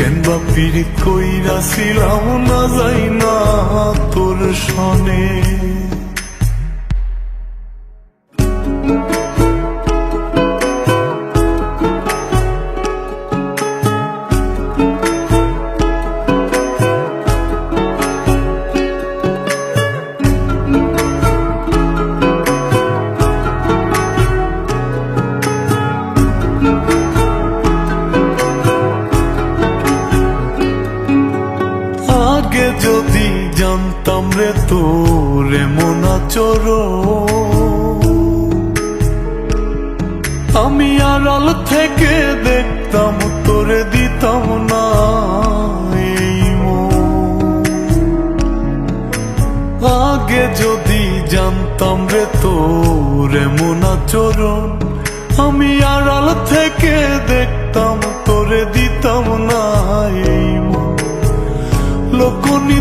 কেন বা কইরা ছিলাম না যাই না তোর সনে। যদি জানতাম রে তোর এমন আচরণ। আমি আড়াল থেকে দেখতাম তোরে দিতাম না আগে যদি জানতাম রে তোর এমন আচরণ, আমি আর আড়াল থেকে দেখতাম